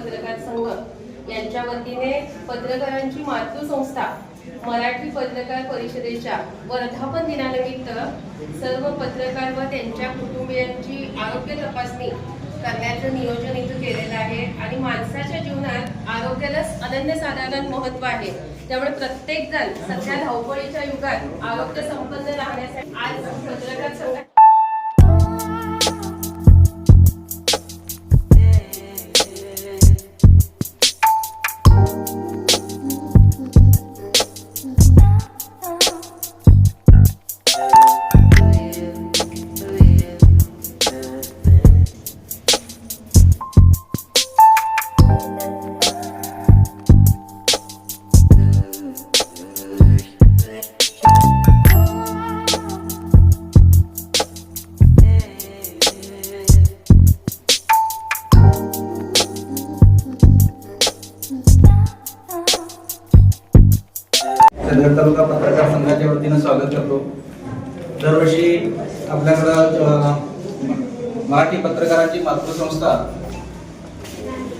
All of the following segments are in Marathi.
पत्रकार संघ यांच्या वतीने पत्रकारांची मातृसंस्था मराठी पत्रकार परिषदेच्या वर्धापन दिनानिमित्त सर्व पत्रकार व त्यांच्या कुटुंबियांची आरोग्य तपासणी करण्याचं नियोजन इथं केलेलं आहे. आणि माणसाच्या जीवनात आरोग्यालाच अनन्यसाधारण महत्त्व आहे. त्यामुळे प्रत्येक जण सध्या धावपळीच्या युगात आरोग्य संपन्न राहण्यासाठी आज पत्रकार संघ चंदगड तालुका पत्रकार संघाच्या वतीनं स्वागत करतो. दरवर्षी आपल्याकडं मराठी पत्रकारांची मातृसंस्था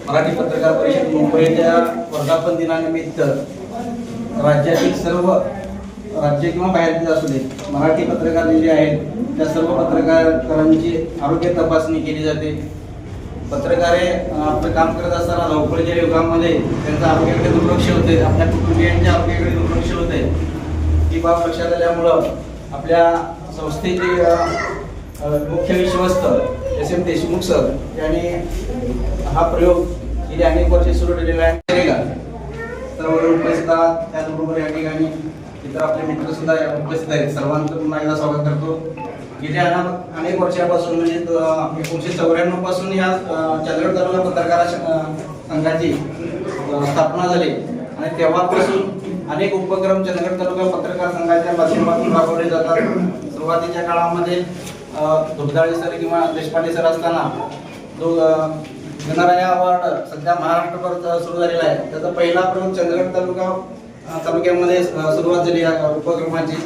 मराठी पत्रकार परिषद मुंबईच्या वर्धापन दिनानिमित्त राज्यातील सर्व राज्य किंवा बाहेरचे असू दे मराठी पत्रकार जे आहेत त्या सर्व पत्रकारांची आरोग्य तपासणी केली जाते. पत्रकारे हे आपलं काम करत असताना धावपळीच्या युगामध्ये त्यांचं आरोग्याकडे दुर्लक्ष होते आपल्या कुटुंबियांच्या आरोग्याकडे विषय होते. ती बाब लक्षात आल्यामुळं आपल्या संस्थेचे मुख्य विश्वस्त एस एम देशमुख सर यांनी हा प्रयोग गेली अनेक वर्षे सुरू केलेला आहे. करेगा. सर्व उपस्थित आहात त्याचबरोबर या ठिकाणी इतर आपले मित्र सुद्धा उपस्थित आहेत. सर्वांचं पुन्हा एकदा स्वागत करतो. गेल्या अनेक वर्षापासून म्हणजे एकोणीसशे चौऱ्याण्णवपासून ह्या चंद्रगड तालुका पत्रकार संघाची स्थापना झाली. आणि तेव्हापासून अनेक उपक्रम चंदगड तालुका पत्रकार संघाच्या माध्यमातून राबवले जातात. सुरुवातीच्या काळामध्ये अं, सर किंवा देशपांडे सर असताना जो गणराया अवॉर्ड सध्या महाराष्ट्रभर सुरू झालेला आहे. त्याचा पहिला प्रयोग चंदगड तालुका तालुक्यामध्ये सुरुवात झाली या उपक्रमाची.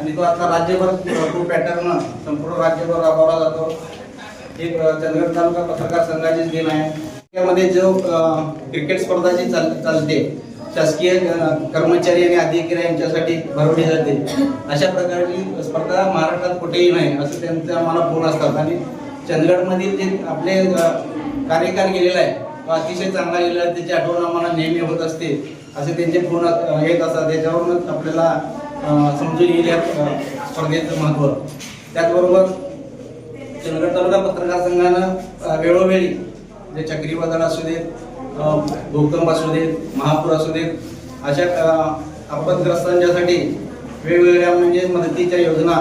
आणि तो आता राज्यभर तो पॅटर्न संपूर्ण राज्यभर राबवला जातो. एक चंद्रगड चंदगड तालुका पत्रकार संघाचीच दिन आहे. त्यामध्ये जो क्रिकेट स्पर्धा जी चाल चालते शासकीय कर्मचारी आणि अधिकारी यांच्यासाठी भरवली जाते. अशा प्रकारची स्पर्धा महाराष्ट्रात कुठेही नाही असं त्यांचा आम्हाला फोन असतात आणि चंदगडमधील जे आपले कार्यकार गेलेला आहे तो अतिशय चांगला गेलेला आहे. त्याची आठवण आम्हाला नेहमी होत असते. असे त्यांचे फोन येत असतात. त्याच्यावरूनच आपल्याला समजून येईल या स्पर्धेचं महत्त्व. त्याचबरोबर चंद्रगड तालुका पत्रकार संघानं वेळोवेळी जे चक्रीवादळ असू देत भूकंप असू देत महापूर असू देत अशा आपत्ग्रस्तांच्यासाठी वेगवेगळ्या म्हणजे मदतीच्या योजना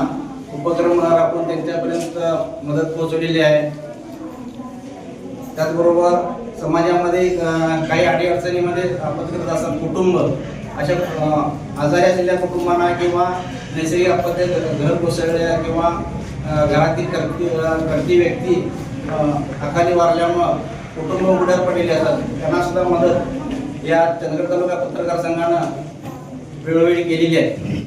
उपक्रम राबवून त्यांच्यापर्यंत मदत पोहोचवलेली आहे. त्याचबरोबर समाजामध्ये काही काही अडीअडचणीमध्ये आपत्ती असतात कुटुंब अशा आजारी असलेल्या कुटुंबांना किंवा नैसर्गिक आपत्ती घर कोसळल्या किंवा घरातील करती करती व्यक्ती अकाली वारल्यामुळं कुटुंब उघड्यात पडलेले असतात. त्यांना सुद्धा मदत या चंद्रगड तालुका पत्रकार संघानं वेळोवेळी केलेली आहे.